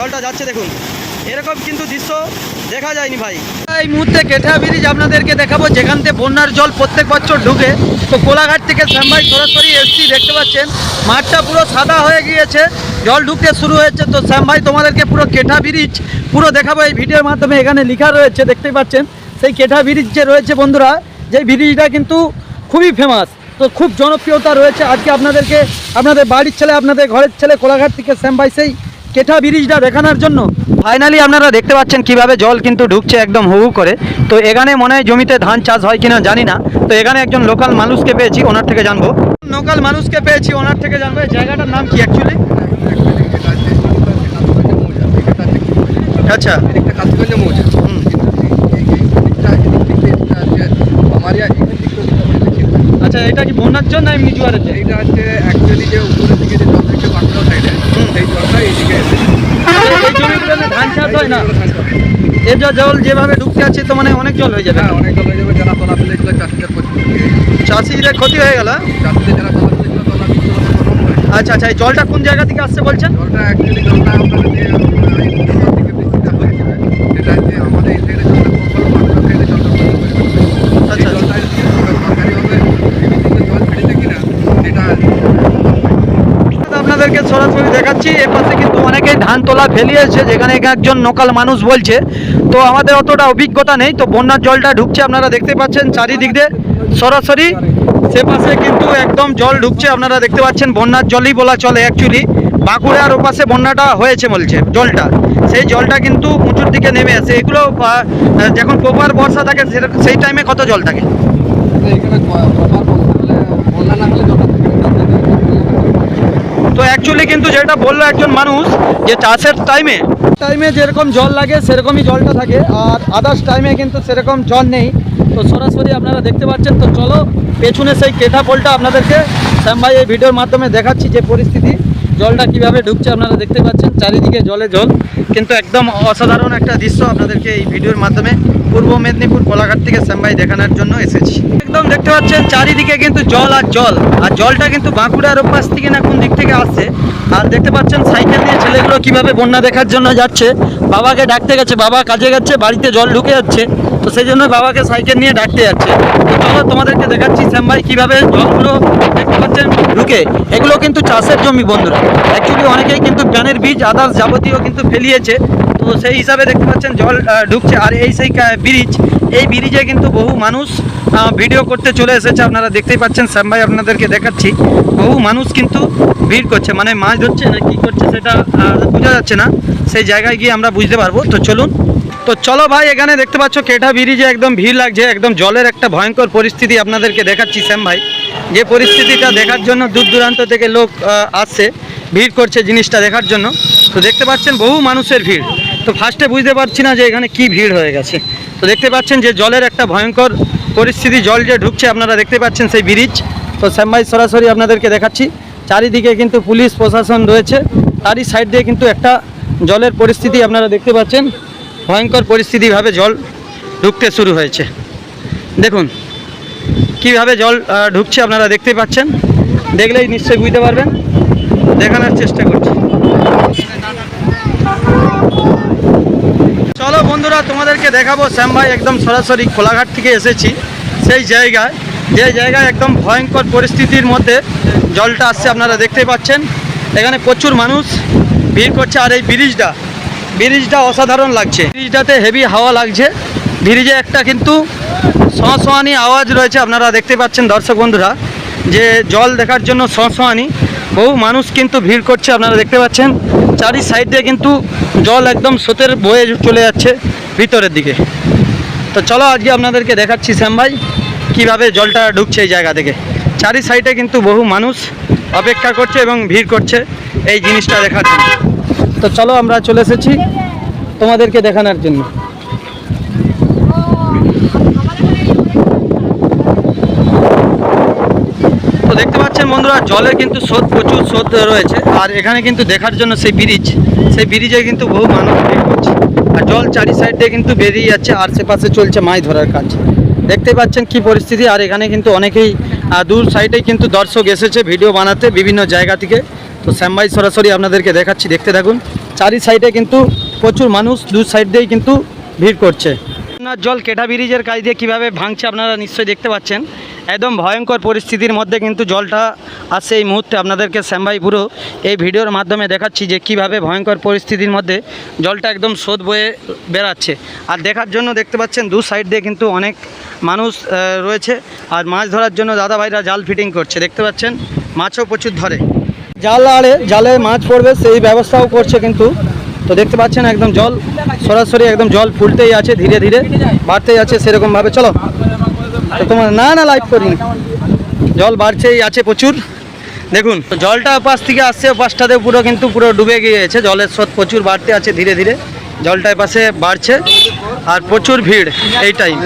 জলটা যাচ্ছে দেখুন। এরকম কিন্তু দৃশ্য দেখা যায়নি ভাই। এই মুহূর্তে কেঠা ব্রিজ আপনাদেরকে দেখাবো, যেখান থেকে বন্যার জল প্রত্যেক বছর ঢুকে। তো কোলাঘাট থেকে শ্যামভাই সরাসরি এসছি, দেখতে পাচ্ছেন, মাঠটা পুরো সাদা হয়ে গিয়েছে, জল ঢুকতে শুরু হয়েছে। তো শ্যামভাই তোমাদেরকে পুরো কেঠা ব্রিজ পুরো দেখাবো, এই ভিডিওর মাধ্যমে এখানে লেখা রয়েছে, দেখতেই পাচ্ছেন। সেই কেঠা ব্রিজ যে রয়েছে বন্ধুরা যে ব্রিজটা কিন্তু খুবই ফেমাস তো খুব জনপ্রিয়তা রয়েছে। আজকে আপনাদেরকে, আপনাদের বাড়ির ছেলে, আপনাদের ঘরের ছেলে কোলাঘাট থেকে শ্যামভাই সেই কেঠা ব্রিজটা দেখানোর জন্য। ফাইনালি আপনারা দেখতে পাচ্ছেন কীভাবে জল কিন্তু ঢুকছে একদম হু হু করে। তো এখানে মনে হয় জমিতে ধান চাষ হয় কিনা জানি না। তো এখানে একজন লোকাল মানুষকে পেয়েছি ওনার থেকে জানব। লোকাল মানুষকে পেয়েছি ওনার থেকে জানব। জায়গাটার নাম কি অ্যাকচুয়ালি আচ্ছা। আচ্ছা এটা কি বন্যার জন্য এমনি জোয়ারের এইটা হচ্ছে অ্যাকচুয়ালি যে উপরের দিকে যে জল থেকে বাঁকুড়া সাইডে। সেই জলটা এই ধান হয় না? যা জল যেভাবে ঢুকতে আছে তো মানে অনেক জল হয়ে যাবে। হ্যাঁ অনেক জল হয়ে যাবে যারা তলা ফেলে এগুলো চাষিদের চাষিদের ক্ষতি হয়ে গেল? চাষিদের যারা তলা ফেলে এগুলো তলা আচ্ছা আচ্ছা এই জলটা কোন জায়গা থেকে আসছে বলছেন? জলটা অ্যাকচুয়ালি জলটা আপনাদের সরাসরি দেখাচ্ছি এ পাশে কিন্তু অনেকেই ধান তোলা ফেলিয়েছে যেখানে একজন লোকাল মানুষ বলছে। তো আমাদের অতটা অভিজ্ঞতা নেই, তো বন্যার জলটা ঢুকছে, আপনারা দেখতে পাচ্ছেন চারিদিক দিয়ে। সরাসরি সে পাশে কিন্তু একদম জল ঢুকছে, আপনারা দেখতে পাচ্ছেন বন্যার জলই বলা চলে অ্যাকচুয়ালি বাঁকুড়ার ওপাশে বন্যাটা হয়েছে বলছে জলটা। সেই জলটা কিন্তু উঁচুর দিকে নেমে আসে। এগুলো যখন প্রপার বর্ষা থাকে সেই টাইমে কত জল থাকে এখানে প্রপার বলতে গেলে বন্যা না হলে জলটা থাকে তো অ্যাকচুয়ালি কিন্তু যেটা বলল একজন মানুষ যে চাষের টাইমে টাইমে যেরকম জল লাগে, সেরকমই জলটা থাকে। আর আদার্স টাইমে কিন্তু সেরকম জল নেই। তো সরাসরি আপনারা দেখতে পাচ্ছেন, তো চলো পেছনে সেই কেঠা পোলটা আপনাদেরকে শ্যাম ভাই এই ভিডিওর মাধ্যমে দেখাচ্ছি যে পরিস্থিতি। জলটা কীভাবে ঢুকছে আপনারা দেখতে পাচ্ছেন, চারিদিকে জলে জল। কিন্তু একদম অসাধারণ একটা দৃশ্য আপনাদেরকে এই ভিডিওর মাধ্যমে পূর্ব মেদিনীপুর কোলাঘাট থেকে শ্যাম ভাই দেখানোর জন্য এসেছি। একদম দেখতে পাচ্ছেন, চারিদিকে কিন্তু জল আর জল। আর জলটা কিন্তু বাঁকুড়ার ওপাশ থেকে না কোন দিক থেকে আসছে, আর দেখতে পাচ্ছেন সাইকেল নিয়ে ছেলেগুলো কীভাবে বন্যা দেখার জন্য যাচ্ছে। বাবাকে ডাকতে গেছে, বাবা কাজে গেছে, বাড়িতে জল ঢুকে যাচ্ছে। তো সেই জন্য বাবাকে সাইকেল নিয়ে ডাকতে যাচ্ছে। তো চলো তোমাদেরকে দেখাচ্ছি শ্যাম ভাই কীভাবে জলগুলো দেখতে পাচ্ছেন। ঢুকে এগুলো কিন্তু চাষের জমি বন্ধুরা। অ্যাকচুয়ালি অনেকেই কিন্তু জ্ঞানের বীজ আদার্স যাবতীয় কিন্তু ফেলিয়েছে। তো সেই হিসাবে দেখতে পাচ্ছেন জল ঢুকছে। আর এই সেই ব্রিজ, এই ব্রিজে কিন্তু বহু মানুষ ভিডিও করতে চলে এসেছে। আপনারা দেখতেই পাচ্ছেন, শ্যাম ভাই আপনাদেরকে দেখাচ্ছি। বহু মানুষ কিন্তু ভিড় করছে। মানে মাছ ধরছে না, কি করছে সেটা বোঝা যাচ্ছে না। সেই জায়গায় গিয়ে আমরা বুঝতে পারব। তো চলুন তো চলো ভাই, এখানে দেখতে পাচ্ছ কেঠা ব্রিজে একদম ভিড় লাগছে, একদম জলের একটা ভয়ঙ্কর পরিস্থিতি আপনাদেরকে দেখাচ্ছি, শ্যাম ভাই। যে পরিস্থিতিটা দেখার জন্য দূর দূরান্ত থেকে লোক আসছে, ভিড় করছে জিনিসটা দেখার জন্য। তো দেখতে পাচ্ছেন বহু মানুষের ভিড়। তো ফার্স্টে বুঝতে পারছি না যে এখানে কি ভিড় হয়ে গেছে। তো দেখতে পাচ্ছেন যে জলের একটা ভয়ঙ্কর পরিস্থিতি, জল যে ঢুকছে আপনারা দেখতে পাচ্ছেন সেই ব্রিজ। তো শ্যাম ভাই, সরাসরি আপনাদেরকে দেখাচ্ছি। চারিদিকে কিন্তু পুলিশ, প্রশাসন রয়েছে। তারই সাইড দিয়ে কিন্তু একটা জলের পরিস্থিতি আপনারা দেখতে পাচ্ছেন। ভয়ঙ্কর পরিস্থিতিভাবে জল ঢুকতে শুরু হয়েছে। দেখুন, কীভাবে জল ঢুকছে আপনারা দেখতে পাচ্ছেন। দেখলেই নিশ্চয়ই বুঝতে পারবেন। দেখানোর চেষ্টা করছি। চলো বন্ধুরা, তোমাদেরকে দেখাবো শ্যাম ভাই একদম সরাসরি খোলাঘাট থেকে এসেছি। সেই জায়গায়, যে জায়গায় একদম ভয়ঙ্কর পরিস্থিতির মধ্যে জলটা আসছে, আপনারা দেখতে পাচ্ছেন। এখানে প্রচুর মানুষ, ভিড় করছে। আর এই ব্রিজটা ব্রিজটা অসাধারণ লাগছে। ব্রিজটাতে হেভি হাওয়া লাগছে। ব্রিজে একটা কিন্তু সোঁয়ানি আওয়াজ রয়েছে, আপনারা দেখতে পাচ্ছেন দর্শক বন্ধুরা, যে জল দেখার জন্য সোঁয়ানি বহু মানুষ কিন্তু ভিড় করছে, আপনারা দেখতে পাচ্ছেন। চারি সাইড দিয়ে কিন্তু জল একদম স্রোতের বয়ে চলে যাচ্ছে ভিতরের দিকে। তো চলো আজকে আপনাদেরকে দেখাচ্ছি, শ্যাম ভাই, কীভাবে জলটা ঢুকছে এই জায়গা থেকে। চারি সাইডে কিন্তু বহু মানুষ অপেক্ষা করছে এবং ভিড় করছে এই জিনিসটা দেখার জন্য। তো চলো আমরা চলে এসেছি তোমাদেরকে দেখানোর জন্য। তো দেখতে পাচ্ছেন বন্ধুরা জলে কিন্তু স্রোত, প্রচুর স্রোত রয়েছে। আর এখানে কিন্তু দেখার জন্য সেই ব্রিজ সেই ব্রিজে কিন্তু বহু মানুষ করছে। আর জল চারি সাইড দিয়ে কিন্তু বেরিয়ে যাচ্ছে, আর পাশে চলছে মাছ ধরার কাজ। দেখতে পাচ্ছেন কি পরিস্থিতি, আর এখানে কিন্তু অনেকেই দূর সাইডেই কিন্তু দর্শক এসেছে ভিডিও বানাতে বিভিন্ন জায়গা থেকে। তো শ্যাম ভাই সরাসরি আপনাদেরকে দেখাচ্ছি, দেখতে থাকুন। চারি সাইডে কিন্তু প্রচুর মানুষ, দু সাইড দিয়েই কিন্তু ভিড় করছে। আপনার জল কেটা ব্রিজের কাজ দিয়ে কীভাবে ভাঙছে আপনারা নিশ্চয়ই দেখতে পাচ্ছেন। একদম ভয়ঙ্কর পরিস্থিতির মধ্যে কিন্তু জলটা আসছে এই মুহূর্তে আপনাদেরকে শ্যামভাই পুরো এই ভিডিওর মাধ্যমে দেখাচ্ছি যে কীভাবে ভয়ঙ্কর পরিস্থিতির মধ্যে জলটা একদম স্রোত বয়ে বেড়াচ্ছে। আর দেখার জন্য দেখতে পাচ্ছেন দু সাইড দিয়ে কিন্তু অনেক মানুষ রয়েছে। আর মাছ ধরার জন্য দাদা ভাইরা জাল ফিটিং করছে। দেখতে পাচ্ছেন, মাছও প্রচুর ধরে। জাল আড়ে, জালে মাছ পড়বে, সেই ব্যবস্থাও করছে কিন্তু। তো দেখতে পাচ্ছেন একদম জল, সরাসরি একদম জল ফুলতেই আছে, ধীরে ধীরে বাড়তেই আছে সেরকমভাবে। চলো। তো তোমার না না লাইভ করিনি। জল বাড়ছেই আছে প্রচুর। দেখুন, জলটা পাশ থেকে আসছে পাশটাতে পুরো কিন্তু পুরো ডুবে গিয়েছে। জলের স্রোত প্রচুর বাড়তে আছে ধীরে ধীরে। জলটা পাশে বাড়ছে। আর প্রচুর ভিড়, এই টাইম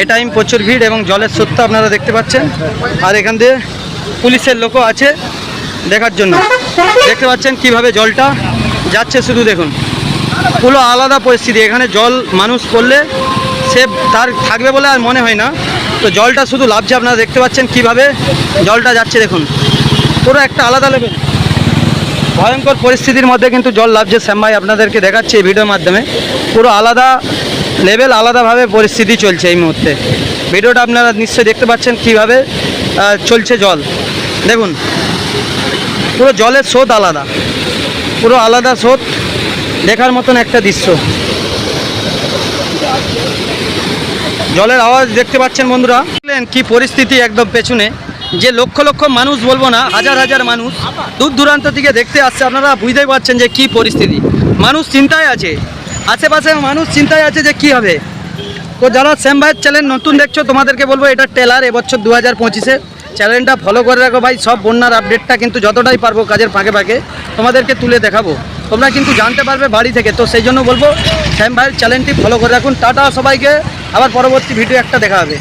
এই টাইম প্রচুর ভিড় এবং জলের স্রোতটা আপনারা দেখতে পাচ্ছেন। আর এখান দিয়ে পুলিশের লোকও আছে। দেখার জন্য। দেখতে পাচ্ছেন কীভাবে জলটা যাচ্ছে শুধু দেখুন। পুরো আলাদা পরিস্থিতি, এখানে জল মানুষ করলে সে তার থাকবে বলে আর মনে হয় না। তো জলটা শুধু লাভছে আপনারা দেখতে পাচ্ছেন কীভাবে জলটা যাচ্ছে দেখুন। পুরো একটা আলাদা লেভেল ভয়ঙ্কর পরিস্থিতির মধ্যে কিন্তু জল লাভছে শ্যাম ভাই আপনাদেরকে দেখাচ্ছে এই ভিডিওর মাধ্যমে। পুরো আলাদা লেভেল আলাদাভাবে পরিস্থিতি চলছে এই মুহূর্তে। ভিডিওটা আপনারা নিশ্চয়ই দেখতে পাচ্ছেন কীভাবে চলছে জল। দেখুন পুরো জলের স্রোত আলাদা। পুরো আলাদা স্রোত, দেখার মতন একটা দৃশ্য। জলের আওয়াজ দেখতে পাচ্ছেন বন্ধুরা। কি পরিস্থিতি একদম পেছনে। যে লক্ষ লক্ষ মানুষ বলব না, হাজার হাজার মানুষ দূর দূরান্ত থেকে দেখতে আসছে। আপনারা বুঝতেই পারছেন যে কি পরিস্থিতি। মানুষ চিন্তায় আছে। আশেপাশে মানুষ চিন্তায় আছে যে কি হবে। তো যারা শ্যাম ভাইয়ের চ্যানেল নতুন দেখছ, তোমাদেরকে বলব, এটা টেলার এবছর দু হাজার পঁচিশে। চ্যানেলটা ফলো করে রাখো ভাই, সব বন্যার আপডেটটা কিন্তু যতটাই পারব কাজের ফাঁকে ফাঁকে তোমাদেরকে তুলে দেখাবো। তোমরা কিন্তু জানতে পারবে বাড়ি থেকে। তো সেই জন্য বলব, শ্যাম ভাইয়ের চ্যানেলটি ফলো করে রাখুন। টাটা সবাইকে, আবার পরবর্তী ভিডিও একটা দেখা হবে।